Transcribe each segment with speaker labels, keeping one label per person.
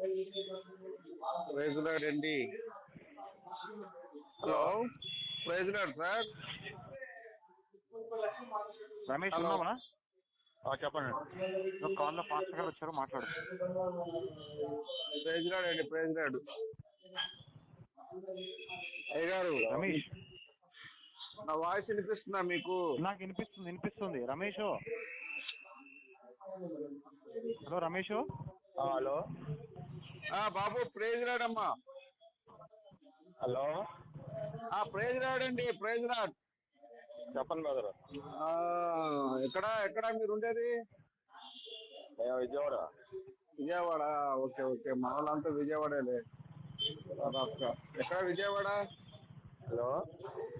Speaker 1: Praise lord అండి. Hello? Praise lord sir.
Speaker 2: Ramesh. ఉన్నావా? ఆ, చెప్పండి. నువ్వు కాల్లో పాస్టర్ గారు వచ్చారు మాట్లాడు.
Speaker 1: ప్రైజ్ లాడ్ అండి ప్రైజ్ లాడ్ అయ్యగారు
Speaker 2: రమేష్.
Speaker 1: నా వాయిస్ వినిపిస్తుందా మీకు?
Speaker 2: నాకు వినిపిస్తుంది వినిపిస్తుంది. రమేష్. హలో రమేష్.
Speaker 3: హలో.
Speaker 1: బాబు ప్రైజ్ లాడ్ అమ్మా
Speaker 3: హలో.
Speaker 1: ఆ ప్రైజ్ లాడ్ అండి ప్రైజ్ లాడ్
Speaker 3: చెప్పండి బ్రదర్.
Speaker 1: ఆ, ఎక్కడ ఎక్కడ మీరు ఉండేది
Speaker 3: విజయవాడ.
Speaker 1: Vijayawada okay okay. మా వాళ్ళంతా విజయవాడలే. ఎక్కడ విజయవాడ?
Speaker 3: హలో.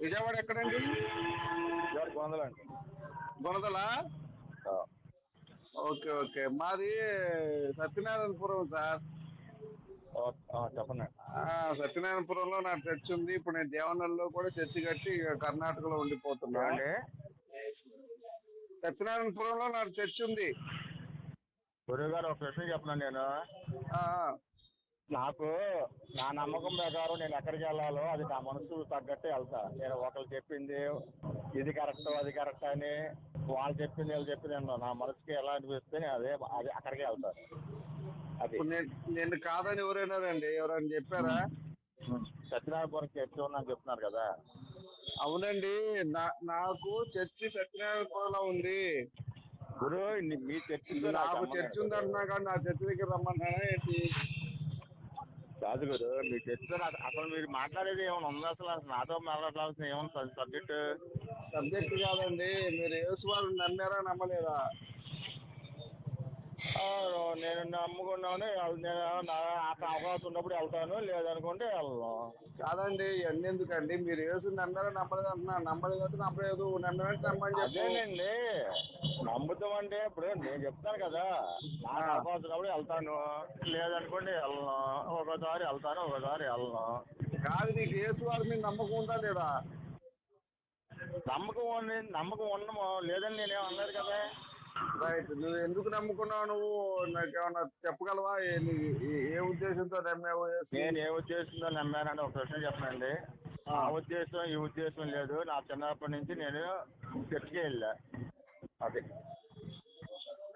Speaker 1: విజయవాడ ఎక్కడండి?
Speaker 3: విజయవాడ గొందలండి
Speaker 1: గుణదలా ఓకే ఓకే. మాది సత్యనారాయణపురం సార్. సత్యనారాయణపురంలో నా చర్చ్ ఉంది. ఇప్పుడు నేను దేవనల్లో కూడా చర్చ్ కట్టి కర్ణాటకలో ఉండిపోతున్నా. సత్యనారాయణపురంలో నా చర్చ్ ఉంది.
Speaker 3: గురువు గారు ఒక ప్రశ్న చెప్పను నేను? నాకు నా నమ్మకం ప్రకారం నేను ఎక్కడికి వెళ్ళాలో అది నా మనసు తగ్గట్టే వెళ్తా. నేను ఒకరు చెప్పింది ఇది కరెక్ట్ అది కరెక్ట్ అని వాళ్ళు చెప్పింది వీళ్ళు చెప్పింది నా మనసుకి ఎలా అనిపిస్తే అదే అది అక్కడికే వెళ్తాను. అది.
Speaker 1: ఇప్పుడు నేను నేను కాదని ఎవరైనారండి? ఎవరైనా చెప్పారా?
Speaker 3: సత్యనారాయణపురం చర్చి ఉందని చెప్తున్నారు కదా.
Speaker 1: అవునండి. నాకు చర్చి సత్యనారాయణపురంలో ఉంది.
Speaker 3: గురు మీ చర్చి
Speaker 1: నాకు చర్చ్ ఉంది అంటున్నా కానీ నా చర్చ్ దగ్గర రమ్మన్నానా ఏంటి?
Speaker 3: కాదు గురు మీ చర్చిలో నాకు అసలు మీరు మాట్లాడేది ఏమైనా ఉందా అసలు? నాతో మాట్లాడాల్సిన ఏమైనా సబ్జెక్ట్?
Speaker 1: సబ్జెక్ట్ కాదండి. మీరు యేసు వారిని నమ్మారా నమ్మలేదా?
Speaker 3: నేను నమ్ముకున్నాను నేను అవకాశం ఉన్నప్పుడు వెళ్తాను లేదనుకుంటే వెళ్ళను.
Speaker 1: కాదండి ఇవన్నీ ఎందుకండి? మీరు యేసు నమ్మారా నమ్మలేదు అంటున్నా. నమ్మలేదు అంటే నమ్మలేదు నమ్మారంటే నమ్మని
Speaker 3: అదేనండి. నమ్ముతాం అంటే ఇప్పుడు నేను చెప్తాను కదా. నాకు. అవకాశం ఉన్నప్పుడు వెళ్తాను. లేదనుకుంటే వెళ్ళను. ఒకసారి వెళ్తాను ఒకసారి వెళ్ళను.
Speaker 1: కాదు నీకు యేసు వారి మీద నమ్మకం ఉందా లేదా?
Speaker 3: నమ్మకం ఉంది నమ్మకం ఉండము లేదని నేనేం అనలేదు కదా.
Speaker 1: రైట్. నువ్వు ఎందుకు నమ్ముకున్నావు నువ్వు? నాకేమన్నా చెప్పగలవా? ఏ- ఉద్దేశంతో నమ్మావు?
Speaker 3: నేను ఏ ఉద్దేశంతో నమ్మానని ఒక ప్రశ్న చెప్పండి
Speaker 1: ఆ.
Speaker 3: ఉద్దేశం ఈ ఉద్దేశం లేదు. నా చిన్నప్పటి నుంచి నేను చర్చికి వెళ్ళా. అది.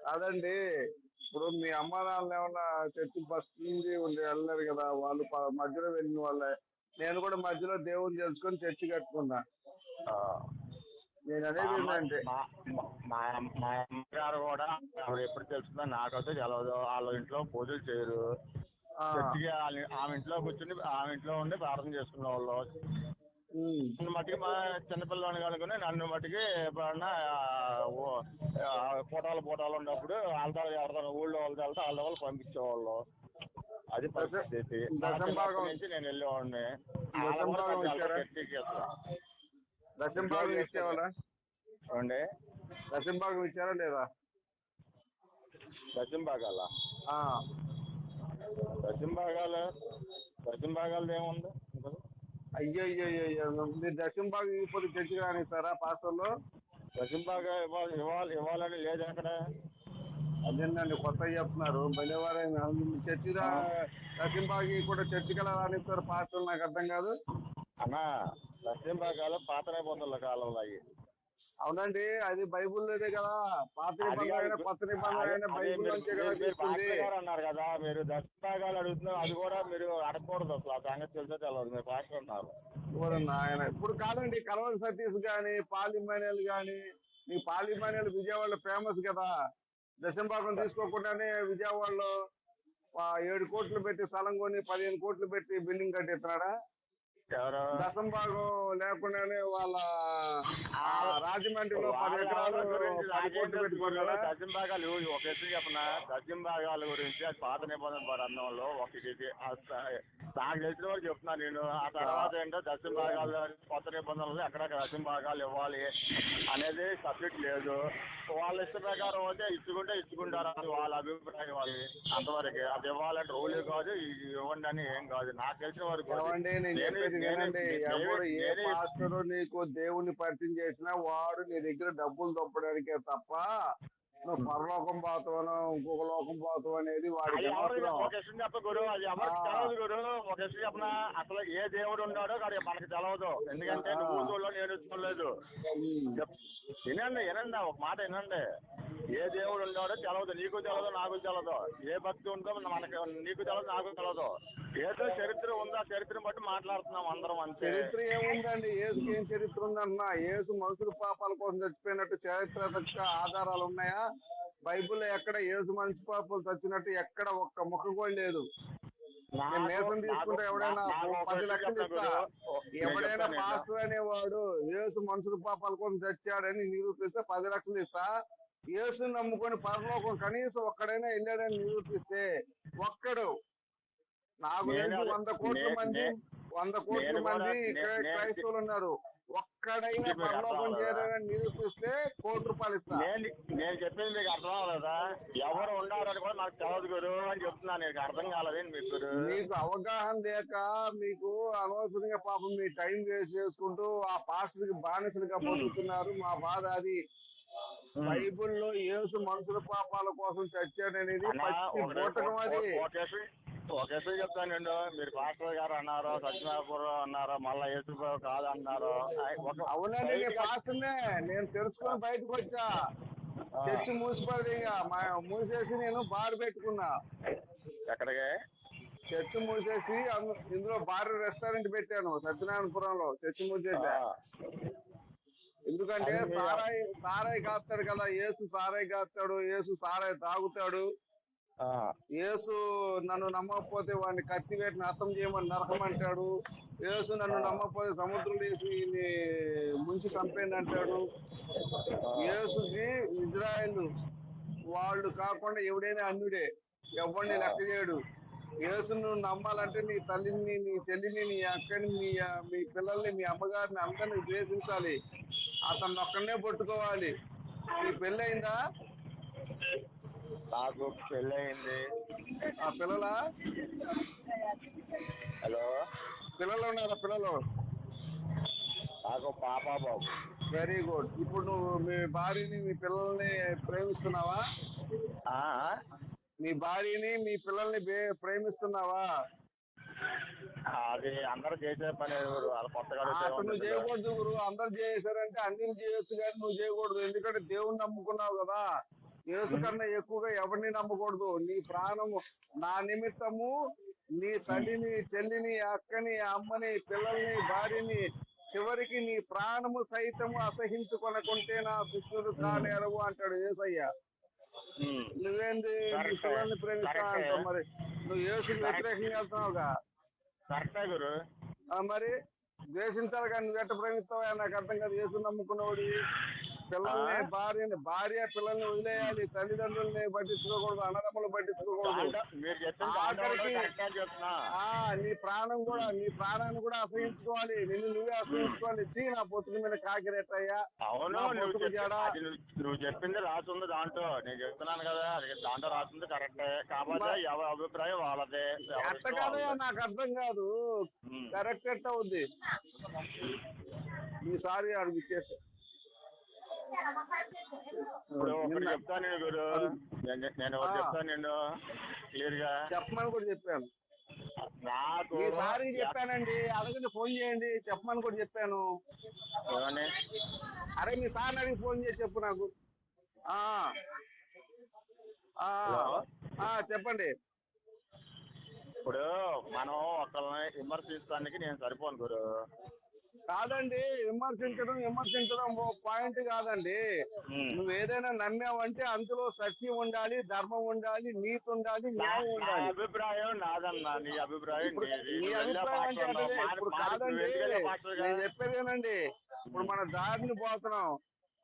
Speaker 1: కాదండి ఇప్పుడు మీ అమ్మ నాన్న ఏమన్నా చర్చి బస్ నుంచి ఉండి వెళ్ళలేరు కదా వాళ్ళు మధ్యలో వెళ్ళిన వాళ్ళే. నేను కూడా మధ్యలో దేవుని తెలుసుకొని చర్చి కట్టుకున్నా. నేను అనేది ఏంటంటే
Speaker 3: మా- అమ్మగారు కూడా ఆవిడ ఎప్పుడు తెలుస్తుందో నాకైతే తెలవదు. వాళ్ళ ఇంట్లో పూజలు చేయరు. ఆమె ఇంట్లో కూర్చుని ఆమె ఇంట్లో ఉండి ప్రార్థన చేసుకునే వాళ్ళు. నన్ను మట్టికి మా చిన్నపిల్లని కనుకొని నన్ను మట్టికి ఎప్పుడన్నా ఫోటోలు ఫోటోలు ఉన్నప్పుడు వాళ్ళతో ఎవరితో ఊళ్ళో వాళ్ళతో వెళ్తే వాళ్ళ వాళ్ళు పంపించేవాళ్ళు. అది పరిస్థితి. నుంచి నేను వెళ్ళేవాడిని.
Speaker 1: దశం భాగం ఇచ్చేవాళ్ళ?
Speaker 3: ఏమండి?
Speaker 1: దశం భాగం ఇచ్చారా లేదా?
Speaker 3: దశం భాగాల
Speaker 1: ఆ,
Speaker 3: దశం భాగాలు దశం భాగాలు ఏముంది?
Speaker 1: అయ్యో అయ్యో అయ్యో మీరు దశం భాగం ఇవ్వకపోతే చర్చికి రానిస్తారా పాస్టర్లు?
Speaker 3: దశం భాగా ఇవ్వాలి ఇవ్వాలి ఇవ్వాలని లేదు అక్కడ.
Speaker 1: అదేనండి కొత్త చెప్తున్నారు. బలివారైన చర్చి దశం భాగి కూడా చర్చికి ఎలా రానిస్తారు పాస్టర్లు? నాకు అర్థం కాదు.
Speaker 3: అన్నా దశం భాగాలు పాత నిబంధనల కాలంలో అయ్యి.
Speaker 1: అవునండి అది కదా. పాత నిబంధన కొత్త నిబంధన బైబుల్ నుంచే కదా
Speaker 3: పాస్టర్ గారు అన్నారు కదా మీరు దశం భాగాలు అడుగుతున్నారు అది కూడా మీరు అడగకూడదు అసలు ఆ సంగతి తెలిసే తెలియదు మీరు పాస్టర్ ఉన్నారు
Speaker 1: ఓరి నాయన ఇప్పుడు కాదండి కలవరి సతీష్ గాని పాలిమానియల్ గాని మీ పాలిమానియల్ విజయవాడలో ఫేమస్ కదా. దశం భాగం తీసుకోకుండానే విజయవాడలో ఏడు కోట్లు పెట్టి స్థలం కొని పదిహేను కోట్లు పెట్టి బిల్డింగ్ కట్టిస్తున్నాడా? దశం భాగం లేకుండానే వాళ్ళ రాజమండ్రిలో పది ఎకరాలు పది కోట్లు పెట్టుకున్నాడా?
Speaker 3: దశం భాగాలు ఒక ఎత్తు చెప్పిన? దశం భాగాల గురించి అది పాత నిబంధన బంధంలో ఒక నాకు తెలిసిన వాళ్ళు చెప్తున్నాను నేను. ఆ తర్వాత ఏంటో దశం భాగాలు కొత్త నిబంధనలు ఎక్కడ దశం భాగాలు ఇవ్వాలి అనేది సబ్జెక్ట్ లేదు. వాళ్ళ ఇష్ట ప్రకారం అయితే ఇచ్చుకుంటే ఇచ్చుకుంటారు అది వాళ్ళ అభిప్రాయం వాళ్ళు అంతవరకే. అది ఇవ్వాలంటే రూల్ కాదు ఇవ్వండి అని ఏం కాదు. నాకు తెలిసిన వరకు
Speaker 1: నేను వినండి ఎవరు ఏ పాస్టరు నీకు దేవుణ్ణి పరిచయం చేసినా వాడు నీ దగ్గర డబ్బులు దొప్పడానికే తప్ప నువ్వు పరలోకం పోతావను ఇంకొక లోకం పోతావు అనేది వాడికి.
Speaker 3: ఒక విషయం చెప్ప గురు అది ఎవరికి
Speaker 1: ఆ.
Speaker 3: తెలవదు గురు. ఒక విషయం చెప్పనా? అసలు ఏ దేవుడు ఉన్నాడో అది మనకి తెలవదు. ఎందుకంటే. నువ్వు చూడలో నేను చూడలేదు వినండి వినండి ఒక మాట వినండి. ఏ దేవుడు ఉన్నాడో తెలవదు. నీకు తెలవదు నాకు తెలవదు. ఏ భక్తి ఉందో మనకి నీకు తెలవదు నాకు తెలవదు. ఏదో చరిత్ర ఉందో ఆ చరిత్రను బట్టి మాట్లాడుతున్నాం అందరం అంతే.
Speaker 1: చరిత్ర ఏముందండి? యేసుకి ఏం చరిత్ర ఉందన్నా యేసు మనుషుల పాపాల కోసం చచ్చిపోయినట్టు చారిత్రక ఆధారాలు ఉన్నాయా? బైబిల్లో ఎక్కడ యేసు మనిషి పాపాలు చచ్చినట్టు ఎక్కడ ఒక్క ముక్క కూడా లేదు నేసం తీసుకుంటే ఎవడైనా పది లక్షలు ఇస్తా. ఎవడైనా. పాస్టర్ అనేవాడు యేసు మనుషుల పాపాల కోసం చచ్చాడని నిరూపిస్తే పది లక్షలు ఇస్తా యేసుని నమ్ముకొని పరలోకం కనీసం ఒక్కడైనా వెళ్ళాడని నిరూపిస్తే ఒక్కడు నాకు వంద కోట్ల మంది వంద కోట్ల మంది క్రైస్తవులు ఉన్నారు ఒక్కడైనా పరలోకం? చేరాడని నిరూపిస్తే కోటి రూపాయలు ఇస్తా.
Speaker 3: నేను నేను చెప్పింది మీకు అర్థం అవ్వలేదా? ఎవరు ఉండాలని కూడా నాకు తెలవదు గురు అని చెప్తున్నాను నీకు అర్థం కాలేదండి మీకు
Speaker 1: మీకు అవగాహన లేక మీకు అనవసరంగా పాపం మీ టైం వేస్ట్ చేసుకుంటూ ఆ పాస్టర్కి బానిసలుగా బతుకుతున్నారు. మా బాధ అది. బైబిల్లో యేసు మనుషుల పాపాల కోసం చచ్చాడనేది అది.
Speaker 3: ఒక- ఒక విషయం- ఒక విషయం చెప్తాను నేను మీరు పాస్టర్ గారు అన్నారు సత్యనారాయణపురం అన్నారు మళ్ళా యేసుబాబు కాదు అన్నారు ఒక-
Speaker 1: అవునండి నేను పాస్టర్నే. నేను తెలుసుకొని బయటకు వచ్చా. చర్చి మూసిపడి ఇంకా. మూసేసి నేను బార్ పెట్టుకున్నా.
Speaker 3: ఎక్కడికి?
Speaker 1: చర్చి మూసేసి ఇందులో బార్ రెస్టారెంట్ పెట్టాను సత్యనారాయణపురంలో. చర్చి మూసేసా. ఎందుకంటే సారాయి సారాయి కాస్తాడు కదా. యేసు సారాయి కాస్తాడు యేసు సారాయి తాగుతాడు. యేసు నన్ను నమ్మకపోతే వాడిని కత్తి వేటిని అర్థం చేయమని నరకమంటాడు. యేసు నన్ను నమ్మకపోతే సముద్రం వేసి ముంచి చంపేయండి అంటాడు యేసుకి ఇజ్రాయెల్ వాళ్ళు కాకుండా ఎవడైనా అన్యుడే. ఎవరిని లెక్క చేయడు. యేసు నువ్వు నమ్మాలంటే నీ తల్లిని నీ చెల్లిని నీ అక్కని మీ మీ పిల్లల్ని మీ అమ్మగారిని అందరినీ ద్వేషించాలి. అతన్ని ఒక్కడనే పట్టుకోవాలి. నీ పెళ్ళయిందా?
Speaker 3: నాకు పెళ్ళయింది.
Speaker 1: ఆ పిల్లల?
Speaker 3: హలో?
Speaker 1: పిల్లలు ఉన్నారా పిల్లలు?
Speaker 3: నాకు పాప బాబు.
Speaker 1: వెరీ గుడ్ ఇప్పుడు నువ్వు మీ భార్యని మీ పిల్లల్ని ప్రేమిస్తున్నావా?
Speaker 3: ఆ,
Speaker 1: మీ భార్యని మీ పిల్లల్ని ప్రేమిస్తున్నావా?
Speaker 3: అది అందరూ చేసే పని
Speaker 1: నువ్వు. చేయకూడదు గురు అందరు చేశారంటే అన్ని చేయొచ్చు కానీ నువ్వు చేయకూడదు. ఎందుకంటే దేవుణ్ణి నమ్ముకున్నావు కదా. యేసు కన్నా ఎక్కువగా ఎవరిని నమ్మకూడదు. నీ ప్రాణము నా నిమిత్తము నీ తల్లిని చెల్లిని అక్కని అమ్మని పిల్లల్ని భార్యని చివరికి నీ ప్రాణము సైతము అసహించుకొనకుంటే నా శిష్యుడు కానేరవు అంటాడు యేసయ్య.
Speaker 3: ఉమ్.
Speaker 1: నువ్వేంది? నీ. పిల్లల్ని ప్రేమిస్తా. అంటావు మరి. నువ్వు యేసుకు వ్యతిరేకంగా వెళ్తున్నావుగా.
Speaker 3: గురు.
Speaker 1: మరి ద్వేషించాలి కానీ నువ్వు ఎట్ట ప్రేమిస్తావా నాకు అర్థం కాదు. యేసు నమ్ముకున్నవాడి పిల్లల్ని? భార్యని భార్య పిల్లల్ని వదిలేయాలి తల్లిదండ్రుల్ని పట్టించుకోకూడదు అన్నదమ్ములు పట్టించుకోకూడదు. ఆఖరికి- నీ ప్రాణం కూడా నీ ప్రాణాన్ని కూడా అసహించుకోవాలి నిన్ను నువ్వే అసహించుకోవాలి చీ నా పొత్తుల మీద కాకిరెట్టయ్యా.
Speaker 3: అవును నువ్వు చెప్పింది రాసింది దాంట్లో. నేను చెప్తున్నాను కదా దాంట్లో రాసింది కరెక్టే.
Speaker 1: మరి-
Speaker 3: ఎవరి అభిప్రాయం వాళ్ళదే
Speaker 1: ఎట్ట
Speaker 3: వాళ్ళదే.
Speaker 1: నాకు అర్థం కాదు. కరెక్ట్ ఎట్ట అవుద్ది ఈసారి అడిగి ఇచ్చేసి
Speaker 3: ఇప్పుడు ఒకటి
Speaker 1: నిన్న-
Speaker 3: చెప్తాను నేను గురు. నేను ఒకటి. చెప్తాను నేను? క్లియర్గా
Speaker 1: చెప్పమని కూడా చెప్పాను.
Speaker 3: నాకు
Speaker 1: సార్కి చెప్పానండి. అడగండి ఫోన్ చేయండి. చెప్పమని కూడా చెప్పాను. అరే మీ సార్ని అడిగి ఫోన్ చేసి చెప్పు నాకు. ఆ. ఆ,
Speaker 3: హలో?
Speaker 1: ఆ, చెప్పండి.
Speaker 3: ఇప్పుడు మనం ఒకళ్ళని విమర్శించడానికి నేను సరిపోను గురు.
Speaker 1: కాదండి విమర్శించడం విమర్శించడం ఓ పాయింట్ కాదండి. నువ్వు ఏదైనా నమ్మావంటే అందులో సత్యం ఉండాలి ధర్మం ఉండాలి నీతి ఉండాలి న్యాయం ఉండాలి
Speaker 3: అభిప్రాయం నాదన్నా నీ అభిప్రాయం.
Speaker 1: నీ అభిప్రాయం అంటే అదే. ఇప్పుడు కాదండి? నేను చెప్పేదేనండి ఇప్పుడు మన దారిని పోతున్నాం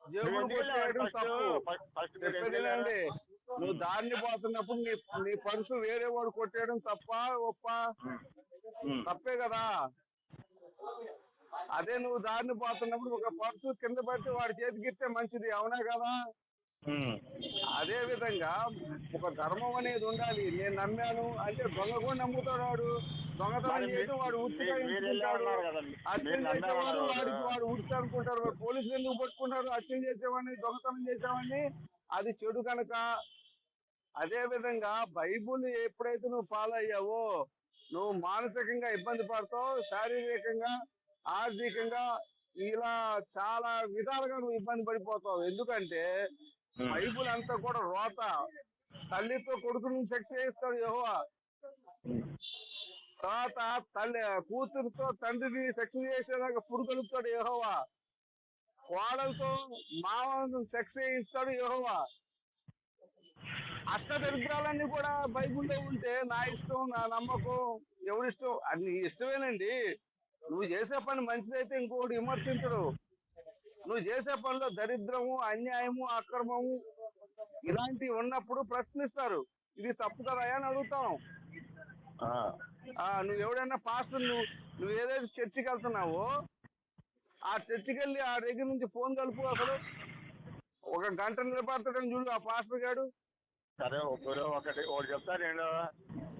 Speaker 1: జేబులు కొట్టేయడం? తప్పు చెప్పేదేనండి? నువ్వు దారిని పోతున్నప్పుడు నీ నీ పర్సు వేరే వాడు కొట్టేయడం తప్ప ఒప్ప. తప్పే కదా అదే నువ్వు దారిని పోతున్నప్పుడు ఒక పర్సు కింద పెట్టి వాడి చేతికి ఇస్తే మంచిది అవునా కదా. అదే విధంగా ఒక ధర్మం అనేది ఉండాలి. నేను నమ్మాను. అంటే దొంగ కూడా నమ్ముతాడు వాడు. దొంగతనం చేయడం వాడు
Speaker 3: మీ-
Speaker 1: ఉత్తిగా
Speaker 3: మీరు వెళ్ళే
Speaker 1: ఎంచుకుంటాడు
Speaker 3: ఉన్నారు కదండి.
Speaker 1: హత్యలు
Speaker 3: మీరు నమ్మే
Speaker 1: చేసేవాడు
Speaker 3: ఉన్నారు.
Speaker 1: వాడికి
Speaker 3: కదా.
Speaker 1: వాడు ఉత్తి అనుకుంటారు. మరి పోలీసులు ఎందుకు పట్టుకుంటారు? హత్యలు చేసేవాడిని దొంగతనం చేసేవాడిని. అది చెడు కనుక. అదే విధంగా బైబుల్ ఎప్పుడైతే నువ్వు ఫాలో అయ్యావో నువ్వు మానసికంగా ఇబ్బంది పడతావు శారీరకంగా ఆర్థికంగా ఇలా చాలా విధాలుగా నువ్వు ఇబ్బంది పడిపోతావు. ఎందుకంటే. బైబుల్ అంతా కూడా రోత. తల్లితో కొడుకుని సెక్స్ చేయిస్తాడు యెహోవా. తర్వాత తల్లి కూతురుతో తండ్రిని సెక్స్ చేసేదాకా పురుగలుపుతాడు యెహోవా. కోడలతో మామను సెక్స్ చేయిస్తాడు యెహోవా. అష్ట దరిద్రాలన్నీ కూడా బైబుల్లో ఉంటే నా ఇష్టం నా నమ్మకం ఎవరిష్టం అది నీ ఇష్టమేనండి. నువ్వు చేసే పని మంచిదైతే ఇంకొకటి విమర్శించడు నువ్వు చేసే పనిలో దరిద్రము అన్యాయము అక్రమము ఇలాంటివి ఉన్నప్పుడు ప్రశ్నిస్తారు. ఇది తప్పు కదా అని అడుగుతాం.
Speaker 3: ఆ.
Speaker 1: ఆ నువ్వు ఎవడైనా పాస్టర్ నువ్వు నువ్వు ఏదైతే చర్చికి వెళ్తున్నావో ఆ చర్చికి వెళ్ళి ఆ దగ్గర నుంచి ఫోన్ కలుపు అసలు. ఒక గంట నిలబడతాడని చూడు ఆ పాస్టర్ గాడు.
Speaker 3: సరే ఒకరు ఒకటి ఒకటి చెప్తా నేను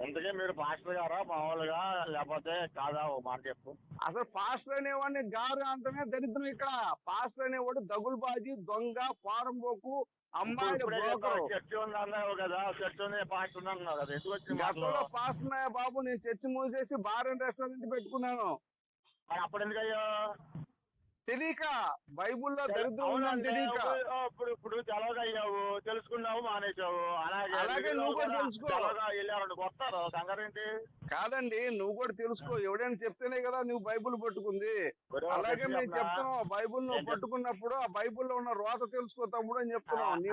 Speaker 3: ఇంతకీ మీరు పాస్టర్ గారా మామూలుగా లేకపోతే కాదా ఒక మాట చెప్పు.
Speaker 1: అసలు పాస్టర్ అనేవాడిని గారు అంటేనే దరిద్రం ఇక్కడ. పాస్టర్ అనేవాడు దగులు బాజీ దొంగ పారంబోకు
Speaker 3: చెప్పావు, చర్చి ఉంది అన్నావు కదా చర్చి ఉంది పాస్టర్ ఉంది అన్నావు కదా ఎందుకు వచ్చింది మాటలు?
Speaker 1: గతంలో పాస్టర్ నాయ బాబు నేను చర్చి మూసేసి బార్ అండ్ రెస్టారెంట్ పెట్టుకున్నాను
Speaker 3: అప్పుడు ఎందుకు అయ్యో
Speaker 1: తెలియక బైబుల్లో దరిద్రం ఉందని తెలియక
Speaker 3: ఇప్పుడు ఇప్పుడు తెలవగా అయ్యావు తెలుసుకున్నావు మానేశావు. అలాగే
Speaker 1: అలాగే నువ్వు కూడా తెలుసుకో.
Speaker 3: తెలవగా వెళ్ళారు వస్తారు. కంగారేంటి
Speaker 1: కాదండి నువ్వు కూడా తెలుసుకో. ఎవడైనా చెప్తేనే కదా నువ్వు బైబుల్ పట్టుకుంది. అలాగే మేము? చెప్తున్నాం బైబుల్ నువ్వు? పట్టుకున్నప్పుడు ఆ బైబుల్లో ఉన్న రోత తెలుసుకో తమ్ముడు అని చెప్తున్నాం నీ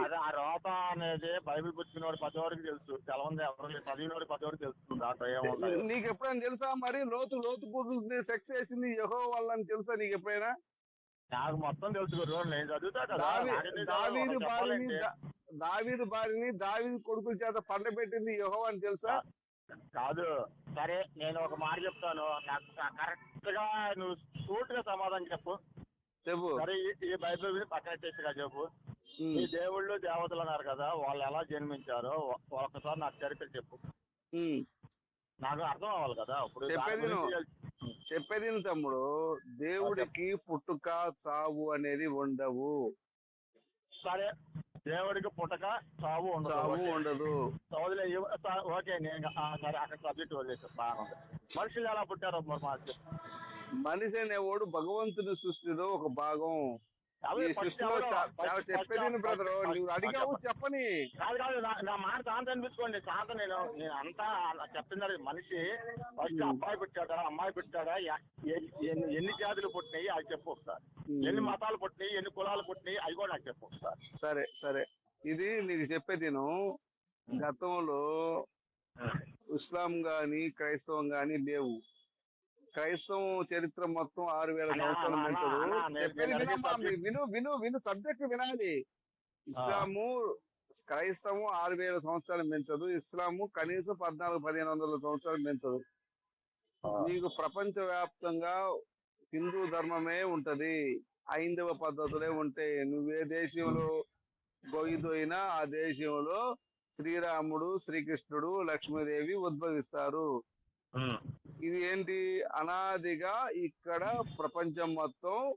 Speaker 3: అదే ఆ రోత అనేది బైబిల్ పుచ్చుకున్నవాడు పది వరకు తెలుసు. తెలవంది ఎవరు చదివినోడు పది వరకు తెలుసు
Speaker 1: నీకు ఎప్పుడైనా తెలుసా మరి? లోతు లోతు కూతురు సెక్స్ చేసింది యహో వాళ్ళని తెలుసా నీకు ఎప్పుడైనా
Speaker 3: నాకు మొత్తం తెలుసు గురు నేను చదువుతా
Speaker 1: దావీదు బారిని దావీదు బారిని దావీదు కొడుకుల చేత పండ పెట్టింది యహో అని తెలుసా?
Speaker 3: కాదు. సరే నేను ఒక మాట చెప్తాను. నాకు కరెక్ట్గా నువ్వు సూట్గా సమాధానం చెప్పు.
Speaker 1: చెప్పు.
Speaker 3: సరే ఈ- బైబిల్ పక్కన చేసిగా చెప్పు. ఈ దేవుళ్ళు దేవతలు అన్నారు కదా వాళ్ళు ఎలా జన్మించారో ఒక్కసారి నాకు చరిత్ర చెప్పు. నాకు అర్థం అవ్వాలి కదా. ఇప్పుడు
Speaker 1: చెప్పేది తమ్ముడు? దేవుడికి పుట్టుక చావు అనేది ఉండవు.
Speaker 3: సరే దేవుడికి పుట్టక చావు ఉండదు.
Speaker 1: చావు. ఉండదు.
Speaker 3: చదువులే ఓకే నేను సరే అక్కడ సబ్జెక్ట్ వదిలేసి. బాగుంది మనుషులు ఎలా పుట్టారో.
Speaker 1: మనిషి అనేవాడు భగవంతుని సృష్టిలో ఒక భాగం. ఈ సృష్టిలో చెప్పేది బ్రదర్ నువ్వు అడిగావు చెప్పని.
Speaker 3: కాదు కాదు నా- మాట శాంత అనిపించుకోండి శాంత నేను నేను అంతా అలా చెప్తున్నది మనిషి. ఫస్ట్. అబ్బాయి పుట్టాడా? అమ్మాయి పుట్టాడా? ఎన్ని జాతులు పుట్టినాయి? అది చెప్పు ఒకసారి. ఎన్ని మతాలు పుట్టినాయి? ఎన్ని కులాలు పుట్టినాయి? అవి కూడా నాకు చెప్పు ఒకసారి.
Speaker 1: సరే సరే. ఇది నీకు చెప్పేది గతంలో ఇస్లాం గాని క్రైస్తవం గాని లేవు. క్రైస్తవం చరిత్ర మొత్తం ఆరు వేల సంవత్సరాలు చెప్పేది వినమ్మా మీ- విను విను విను సబ్జెక్ట్ వినాలి. ఇస్లాము క్రైస్తవం ఆరు వేల సంవత్సరాలు పెంచదు ఇస్లాము కనీసం పద్నాలుగు పదిహేను వందల సంవత్సరాలు పెంచదు నీకు ప్రపంచ వ్యాప్తంగా హిందూ ధర్మమే ఉంటది. ఐందవ పద్ధతులే ఉంటాయి. నువ్వే దేశంలో గొయ్యిదోయినా ఆ దేశంలో శ్రీరాముడు శ్రీకృష్ణుడు లక్ష్మీదేవి ఉద్భవిస్తారు. ఇది ఏంటి అనాదిగా ఇక్కడ ప్రపంచం మొత్తం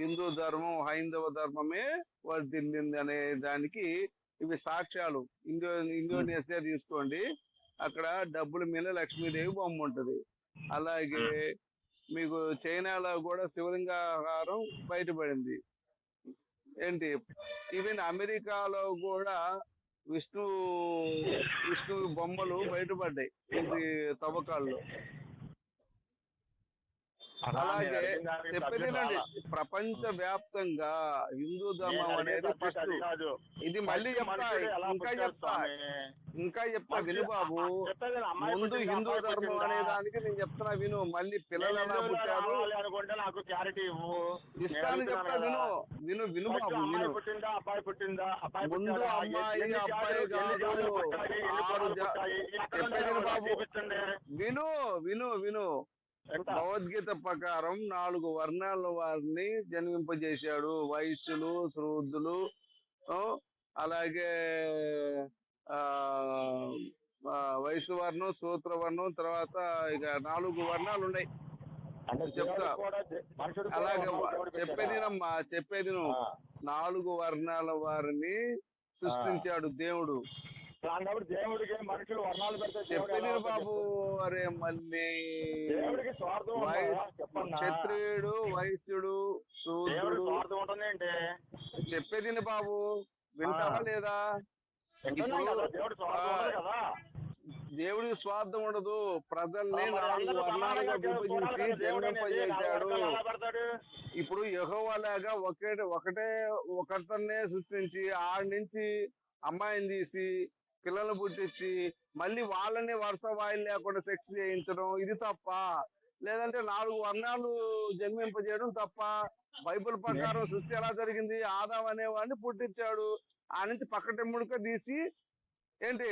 Speaker 1: హిందూ ధర్మం హైందవ ధర్మమే వర్ధిల్లింది అనే దానికి ఇవి సాక్ష్యాలు. ఇండో ఇండోనేషియా తీసుకోండి. అక్కడ డబ్బుల మీద లక్ష్మీదేవి బొమ్మ ఉంటది. అలాగే మీకు చైనాలో కూడా శివలింగాహారం బయటపడింది. ఏంటి? ఈవెన్ అమెరికాలో కూడా విష్ణు విష్ణు బొమ్మలు బయటపడ్డాయి. ఇది తవ్వకాల్లో. అలాగే
Speaker 3: నేను అడిగిన దానికి
Speaker 1: చెప్పేది
Speaker 3: subject
Speaker 1: వినండి
Speaker 3: రాలా.
Speaker 1: ప్రపంచ వ్యాప్తంగా హిందూ ధర్మం అనేది ఫస్ట్. ఇది మళ్ళీ చెప్తా ఇంకా చెప్తా? ఇంకా చెప్తా విను బాబు ముందు హిందూ ధర్మం? అనే దానికి నేను చెప్తున్నా విను మళ్ళీ పిల్లలు ఎలా పుట్టారు
Speaker 3: నాకు క్లారిటీ ఇవ్వు
Speaker 1: ఇస్తాను
Speaker 3: నేను
Speaker 1: చెప్తా విను. విను విను
Speaker 3: ఫస్ట్
Speaker 1: బాబు
Speaker 3: అమ్మాయి
Speaker 1: విను
Speaker 3: పుట్టిందా అబ్బాయి పుట్టిందా అబ్బాయి
Speaker 1: ముందు? అమ్మాయి, అబ్బాయి కాదు. ఆరు చెప్పేది బాబు. విను విను విను? భగవద్గీత ప్రకారం నాలుగు వర్ణాల వారిని జన్మింపజేశాడు. వైశ్యులు శ్రూద్ధులు అలాగే ఆ వర్ణం సూత్ర వర్ణం తర్వాత ఇక నాలుగు వర్ణాలు ఉన్నాయి. చెప్తా. అలాగే
Speaker 3: దేవుడు
Speaker 1: చెప్పేది. నాలుగు వర్ణాల వారిని సృష్టించాడు దేవుడు.
Speaker 3: అలాంటప్పుడు దేవుడికి మనుషులు వర్ణాలు పెడితే అవుతాడు
Speaker 1: బాబు? అరే మళ్ళీ
Speaker 3: దేవుడికి స్వార్థం
Speaker 1: క్షత్రియుడు వైశ్యుడు శూద్రుడు
Speaker 3: స్వార్థం ఉంటుందేంటి
Speaker 1: చెప్పేది విను బాబు వింటావా. లేదా దేవుడికి స్వార్థం ఉండదు ప్రజల్ని నాలుగు వర్ణాలుగా విభజించి. జన్మింపజేశాడు? ఇప్పుడు యెహోవాలాగా ఒకే ఒకటే ఒకతన్నే సృష్టించి ఆడి నుంచి అమ్మాయిని తీసి పిల్లలు పుట్టించి మళ్ళీ వాళ్ళని వరుస వాయిల్ లేకుండా సెక్స్ చేయించడం ఇది తప్ప. లేదంటే నాలుగు వర్ణాలు జన్మింపజేయడం తప్ప. బైబిల్ ప్రకారం సృష్టి ఎలా జరిగింది ఆదాం అనేవాడిని పుట్టించాడు. ఆ నుంచి పక్కటెమ్ముడుక తీసి ఏంటి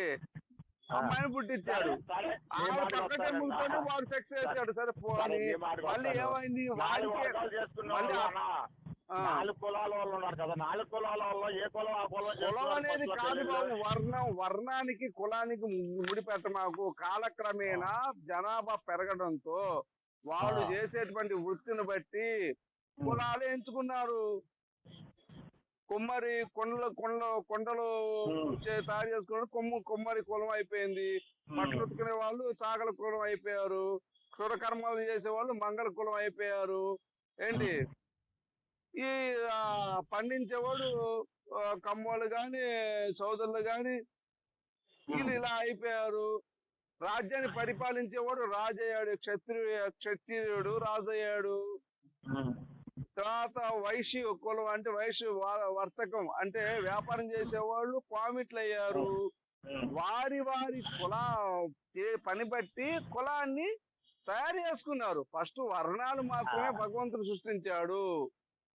Speaker 1: అమ్మాయిని పుట్టించాడు.
Speaker 3: వస్తానన్నా.
Speaker 1: వాడు సెక్స్ చేశాడు. సరే పోని. మళ్ళీ. ఏమైంది? వాడికే మళ్ళీ.
Speaker 3: నాలుగు కులాల వాళ్ళు ఉన్నారు కదా. నాలుగు కులాల వాళ్ళు ఏ కులం? ఆ కులం
Speaker 1: కులం అనేది కాదు. బాబు. వర్ణం వర్ణానికి కులానికి ముడిపెట్ట మాకు. కాలక్రమేణా జనాభా పెరగడంతో వాళ్ళు. చేసేటువంటి వృత్తిని బట్టి కులాలు ఎంచుకున్నారు. కుమ్మరి కొండలు కొండ కొండలు తయారు చేసుకున్నాడు కొమ్ము కుమ్మరి కులం అయిపోయింది. బట్టలు ఉతుకునే వాళ్ళు చాకల కులం అయిపోయారు. క్షురకర్మలు చేసే వాళ్ళు మంగళ కులం అయిపోయారు. ఏంటి? ఈ పండించేవాడు కమ్మోళ్ళు గాని సోదరులు గాని వీళ్ళు ఇలా అయిపోయారు. రాజ్యాన్ని పరిపాలించేవాడు రాజు అయ్యాడు క్షత్రియ క్షత్రియుడు రాజు అయ్యాడు
Speaker 3: ఉమ్.
Speaker 1: తర్వాత వైశ్య కులం అంటే వైశ్య వర్తకం అంటే వ్యాపారం చేసేవాళ్ళు కామిట్లు అయ్యారు. వారి వారి కుల పని బట్టి కులాన్ని తయారు చేసుకున్నారు. ఫస్ట్ వర్ణాలు మాత్రమే భగవంతుడు సృష్టించాడు.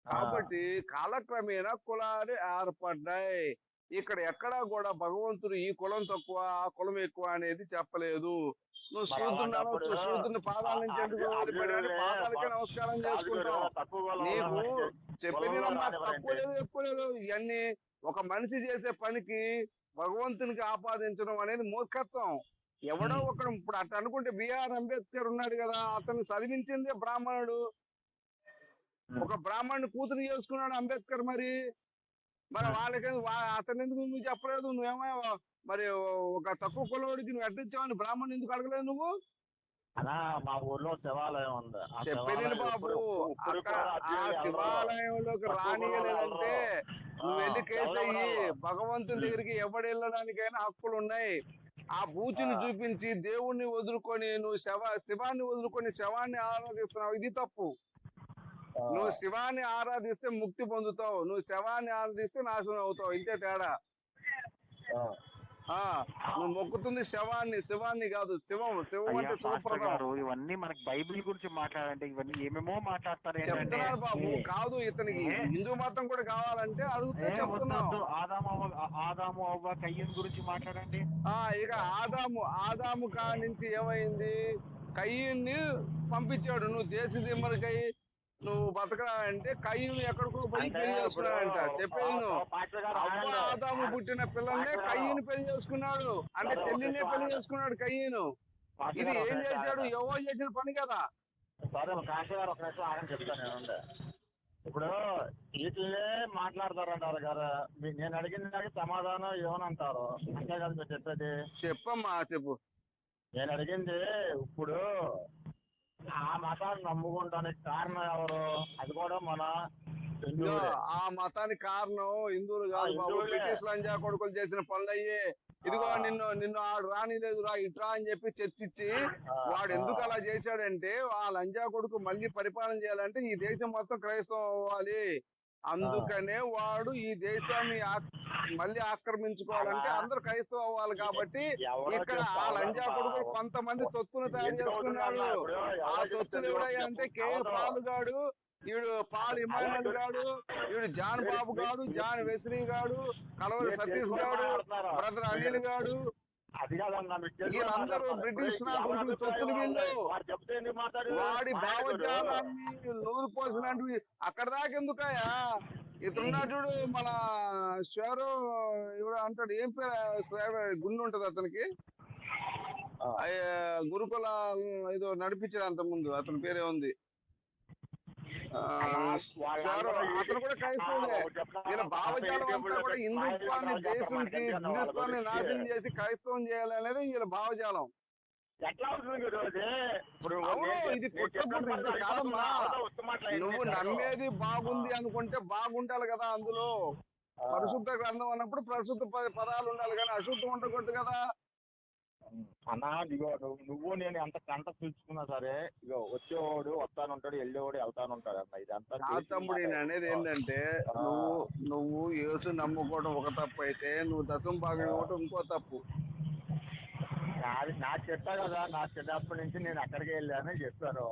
Speaker 1: కాబట్టి కాలక్రమేణా కులాలు ఏర్పడ్డాయి. ఇక్కడ ఎక్కడా కూడా భగవంతుడు ఈ కులం తక్కువ ఆ కులం ఎక్కువ అనేది చెప్పలేదు నువ్వు శూద్రుని పాదాల నుంచి పాదాలకే నమస్కారం
Speaker 3: రాజుగారు
Speaker 1: చేసుకుంటాం
Speaker 3: తక్కువ కులం
Speaker 1: నీకు
Speaker 3: రానివ్వరండి.
Speaker 1: తక్కువ లేదు ఎక్కువ లేదు ఇవన్నీ ఒక మనిషి చేసే పనికి భగవంతునికి ఆపాదించడం అనేది మూర్ఖత్వం ఎవడో. ఒకడు ఇప్పుడు అట్లా అనుకుంటే బిఆర్ అంబేద్కర్ ఉన్నాడు కదా అతను చదివించిందే బ్రాహ్మణుడు. ఒక బ్రాహ్మణుని కూతురు చేసుకున్నాడు అంబేద్కర్ మరి మరి. వాళ్ళకి అతను ఎందుకు నువ్వు చెప్పలేదు? నువ్వేమో మరి ఒక తక్కువ కులవాడికి నువ్వు ఎట్టించావని బ్రాహ్మణుని ఎందుకు అడగలేదు నువ్వు?
Speaker 3: మా ఊర్లో శివాలయం ఉంది.
Speaker 1: చెప్పేది బాబు? ఆ శివాలయంలోకి రానియలేదంటే నువ్వు వెళ్ళి
Speaker 3: ఆ,
Speaker 1: కేసు
Speaker 3: ఎవరు
Speaker 1: అయ్యి
Speaker 3: ఎవరు?
Speaker 1: భగవంతుని దగ్గరికి ఎవడు వెళ్ళడానికైనా హక్కులు ఉన్నాయి. ఆ బూచిని. చూపించి దేవుణ్ణి వదులుకొని నువ్వు శవ శవాన్ని వదులుకొని శవాన్ని ఆరాధిస్తున్నావు. ఇది తప్పు. నువ్వు శివాన్ని ఆరాధిస్తే ముక్తి పొందుతావు. నువ్వు శవాన్ని ఆరాధిస్తే నాశనం అవుతావు. ఇంతే తేడా. నువ్వు మొక్కుతుంది శవాన్ని శివాన్ని కాదు శివం. శివం అంటే
Speaker 2: గారు ఇవన్నీ మనకి బైబిల్ గురించి మాట్లాడంటే ఇవన్నీ ఏమేమో మాట్లాడతారు
Speaker 1: చెప్తున్నారు బాబు. కాదు ఇతనికి? హిందూ మతం కూడా కావాలంటే అడిగితే
Speaker 2: ఏ,
Speaker 1: చెప్తున్నాం.
Speaker 2: వద్దు, వద్దు. ఆదాము అవ్వ ఆదాము అవ్వ కయ్యం గురించి మాట్లాడండి.
Speaker 1: ఆ ఇక ఆదాము ఆదాము కా నుంచి ఏమైంది? కయ్యూని పంపించాడు. నువ్వు దేశ దిమ్మలకై నువ్వు బతకరా అంటే కయ్యూని ఎక్కడికో పోయి పెళ్ళి చేసుకున్నాడంట. చెప్పేది
Speaker 3: గారు
Speaker 1: అవ్వ
Speaker 3: ఆగండి.
Speaker 1: ఆదాము పుట్టిన పిల్లల్నే
Speaker 3: గారు.
Speaker 1: కయ్యూని పెళ్ళి చేసుకున్నాడు. అంటే చెల్లినే
Speaker 3: పెళ్ళి.
Speaker 1: చేసుకున్నాడు కయ్యూను. ఇది
Speaker 3: గారు
Speaker 1: ఏం చేశాడు?
Speaker 3: ఆగండి.
Speaker 1: ఎవో చేసిన పని కదా?
Speaker 3: గారు ఇప్పుడు వీటినే మాట్లాడతారంటారు కదా. మీ- నేను అడిగిన దానికి సమాధానం ఏమనంటారు? అంతే కదా మీరు చెప్పేది.
Speaker 1: చెప్పమ్మా చెప్పు.
Speaker 3: నేను అడిగింది ఇప్పుడు ఆ మతాన్ని నమ్ముకుంటానికి కారణం ఎవరు అది కూడా మన.
Speaker 1: ఆ మతానికి కారణం హిందువులు కాదు బాబు. బ్రిటిష్ లంజా కొడుకులు చేసిన పనులు అయ్యే ఇదిగో. నిన్ను నిన్ను ఆడు రానిలేదు రా ఇట్రా అని చెప్పి చర్చించి వాడు ఎందుకు. అలా చేశాడంటే ఆ లంజా కొడుకు మళ్ళీ పరిపాలన చేయాలంటే ఈ దేశం మొత్తం క్రైస్తవం అవ్వాలి అందుకనే వాడు ఈ దేశాన్ని మళ్ళీ ఆక్రమించుకోవాలంటే. అందరూ క్రైస్తవం అవ్వాలి కాబట్టి ఇక్కడ ఆ లంజా. కొడుకు కొంతమంది తొత్తులు తయారు చేసుకున్నాడు ఆ తొత్తులు
Speaker 3: చెప్తారు
Speaker 1: ఎవరయ్యా అంటే కే
Speaker 3: ఎవరో.
Speaker 1: పాలు గాడు ఈడు పాల్ ఇమానుయల్ గాడు ఈడు జాన్ బాబు గాడు జాన్ వెస్లీ గాడు కలవరి సతీష్ గాడు? బ్రదర్ అనిల్ గాడు వీళ్ళందరూ. బ్రిటిష్ నాయకులు తొత్తులు వీళ్ళు.
Speaker 3: వాడు.
Speaker 1: భావజాలాన్ని నూరు పోసినట్టు అక్కడ దాకా ఎందుకయా ఇతరున్నాడు మన శ్వరు ఎవరు అంటాడు ఏం పేరు? గుండు ఉంటది అతనికి. గురుకుల ఏదో నడిపించాడు అంత ముందు అతని పేరే ఉంది అతను కూడా క్రైస్తవులే వీళ్ళ భావజాలం అంతా కూడా హిందుత్వాన్ని దేశించి హిందుత్వాన్ని నాశనం చేసి క్రైస్తవం చేయాలనేది వీళ్ళ భావజాలం.
Speaker 3: ఎట్లా అవుతుంది
Speaker 1: ఇది కాదమ్మా. నువ్వు? నమ్మేది బాగుంది అనుకుంటే బాగుండాలి కదా అందులో. పరిశుద్ధ గ్రంథం అన్నప్పుడు పరిశుద్ధ పదాలు ఉండాలి కానీ అశుద్ధం ఉండకూడదు కదా.
Speaker 3: అన్నా ఇగో నువ్వు నేను ఎంత కంట పిలుచుకున్నా సరే ఇగో వచ్చేవాడు వస్తానుంటాడు వెళ్ళేవాడు వెళ్తానుంటాడు అన్న ఇదంతా
Speaker 1: తమ్ముడు నేను. అనేది ఏంటంటే. నువ్వు నువ్వు యేసు నమ్ముకోవడం ఒక తప్పు అయితే నువ్వు దశం భాగం ఇవ్వడం ఇంకో తప్పు.
Speaker 3: నాది నా చెట్ట కదా నా చిన్నప్పటి నుంచి నేను అక్కడికి వెళ్ళానని చెప్పాను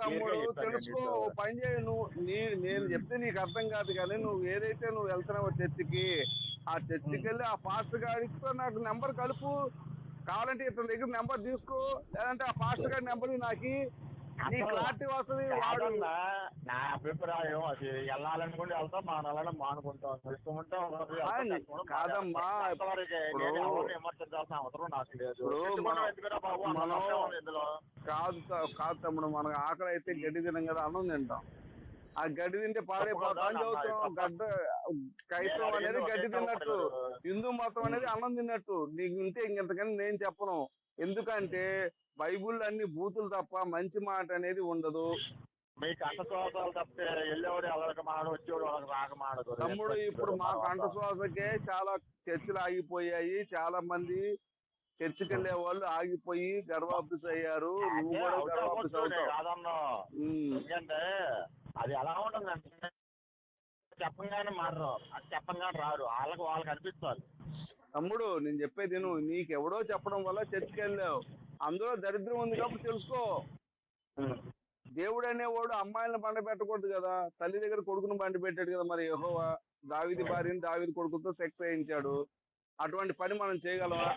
Speaker 1: తమ్ముడు తెలుసుకో పని చేయి నువ్వు నీ నేను చెప్తే నీకు అర్థం కాదు కానీ నువ్వు ఏదైతే నువ్వు వెళ్తున్నావో చర్చికి ఆ చర్చికి వెళ్ళి ఆ పాస్టర్ గారితో నాకు నెంబర్ కలుపు కావాలంటే ఇతని దగ్గర నెంబర్ తీసుకో. లేదంటే ఆ పాస్టర్ గారి నెంబర్ నాకి నీ క్లారిటీ వస్తుంది వాడు.
Speaker 3: నా అభిప్రాయం అది. వెళ్ళాలనుకుంటే వెళ్తాం మానాలని మానుకుంటాం ఇష్టం
Speaker 1: కాదమ్మా,
Speaker 3: విమర్శించాల్సిన అవసరం నాకు లేదు.
Speaker 1: కాదు కాదు తమ్ముడు మనకు ఆకలి అయితే గడ్డి తినం కదా అన్నం తింటాం. ఆ గడ్డి తింటే పాడైపోతా అని చదువుతున్నాం గడ్డ క్రైస్తవం అనేది గడ్డి తిన్నట్టు హిందూ మతం అనేది అన్నం తిన్నట్టు. నీకు ఇంతే ఇంకెంతకని నేను చెప్పను. ఎందుకంటే బైబుల్ అన్ని బూతులు తప్ప మంచి మాట అనేది ఉండదు.
Speaker 3: మీకు అంట శ్వాసాలు తప్పితే వెళ్ళేవాడు ఎవరికి మాడు వచ్చేవాడు వాళ్ళకి రాక మాడదు
Speaker 1: తమ్ముడు ఇప్పుడు మా కంఠశ్వాసకే చాలా చర్చిలు ఆగిపోయాయి. చాలా మంది చర్చికి వెళ్ళే వాళ్ళు ఆగిపోయి గర్వాఫీస్ అయ్యారు నువ్వు కూడా అవుతావు
Speaker 3: అది ఎలా ఉంటుందంటే చెప్పంగానే మారరు. అది చెప్పంగానే రారు. వాళ్ళకి వాళ్ళకి అనిపిస్తారు
Speaker 1: తమ్ముడు నేను చెప్పేది నువ్వు నీకెవడో చెప్పడం వల్ల చర్చికి వెళ్ళావు. అందులో దరిద్రం ఉంది కాబట్టి తెలుసుకో. దేవుడు అనేవాడు అమ్మాయిలను బండ పెట్టకూడదు కదా. తల్లి దగ్గర కొడుకును బండి పెట్టాడు కదా మరి యెహోవా. దావిది భార్యని దావిది కొడుకుతో సెక్స్ వేయించాడు. అటువంటి పని మనం చేయగలమా?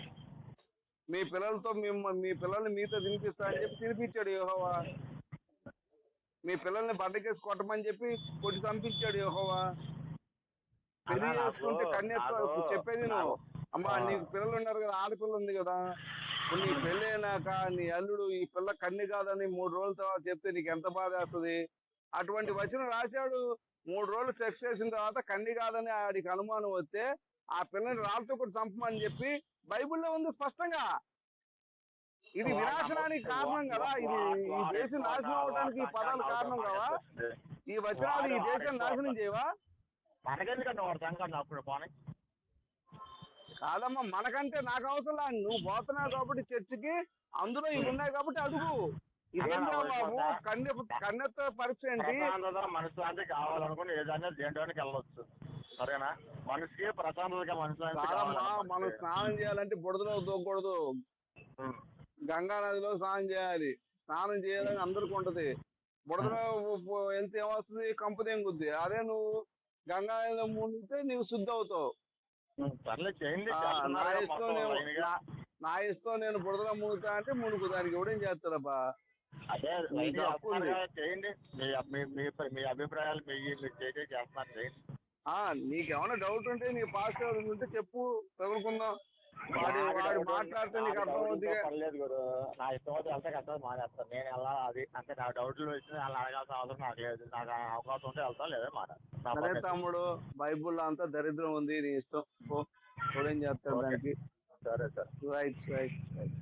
Speaker 1: మీ పిల్లలతో మీ పిల్లల్ని మీతో తినిపిస్తా అని చెప్పి తినిపించాడు యెహోవా. మీ పిల్లల్ని బండకేసి కొట్టమని చెప్పి కొట్టి చంపించాడు యెహోవా.
Speaker 3: పెళ్ళి
Speaker 1: చేసుకుంటే కన్యత్వ చెప్పేది నువ్వు. అమ్మా. నీకు పిల్లలు ఉన్నారు కదా ఆడపిల్ల ఉంది కదా నీ పెళ్ళి అయినాక నీ అల్లుడు ఈ పిల్ల కన్ని కాదని మూడు రోజుల తర్వాత చెప్తే నీకు ఎంత బాధ వేస్తుంది? అటువంటి వచనం రాశాడు. మూడు రోజులు చెక్ చేసిన తర్వాత కన్ని కాదని ఆడికి అనుమానం వస్తే ఆ పిల్లని రాళ్ళతో కూడా చంపమని చెప్పి బైబిల్లో ఉంది స్పష్టంగా. ఇది వినాశనానికి కారణం కదా ఇది ఈ దేశం నాశనం అవడానికి ఈ పదాలు కారణం కదా? ఈ వచనాలు ఈ దేశాన్ని నాశనం చేయవా?
Speaker 3: మనకెందుకంటే వాడు సంకటం అప్పుడు పోనీ?
Speaker 1: కాదమ్మా మనకంటే నాకు అవసరం. నువ్వు పోతున్నావు కాబట్టి చర్చికి అందులో ఇవి ఉన్నాయి కాబట్టి అడుగు. ఇదేంటా బాబు? కన్య కన్యత్వ పరీక్ష ఏంటి?
Speaker 3: మనశ్శాంతి కావాలనుకుని ఏదైనా దేంట్లోనికి వెళ్ళొచ్చు. సరేనా? మనిషికి ప్రశాంతతగా మనశ్శాంతి కావాలనుకుంటే-
Speaker 1: మనం స్నానం చేయాలంటే బుడదలో దూకూడదు. గంగా నదిలో స్నానం చేయాలి. స్నానం చేయాలని అందరికి ఉంటది. బుడదలో వెళ్తే ఏమొస్తుంది? కంపు తెంగుద్ది. అదే నువ్వు గంగా నదిలో మునిగితే నీవు శుద్ధి అవుతావు. నా ఇష్టం. నా- ఇష్టం నేను బుడదలో మునుగుతా అంటే మునుగు దానికి ఎవడేం చేస్తారబ్బా?
Speaker 3: అదే చేయండి. మీ అభిప్రాయాలు చేసే చేస్తున్నారు.
Speaker 1: నీకేమైనా డౌట్ ఉంటే నీ పాస్ ఉంటే చెప్పు. చదువుకుందాం వాడు
Speaker 3: పర్లేదు గురు. నా ఇష్టం అయితే వెళ్తే కష్టం మానేస్తాను నేను వెళ్ళాలి అది అంటే నా డౌట్లు అడగాల్సిన అవసరం నాకు లేదు. నాకు ఆ అవకాశం ఉంటే వెళ్తాను లేదా మాట నా
Speaker 1: సరే. తమ్ముడు బైబుల్ అంతా దరిద్రం ఉంది నీ ఇష్టం. ఎవడేం చేస్తాడు దానికి?
Speaker 3: సరే సార్.
Speaker 1: Right right right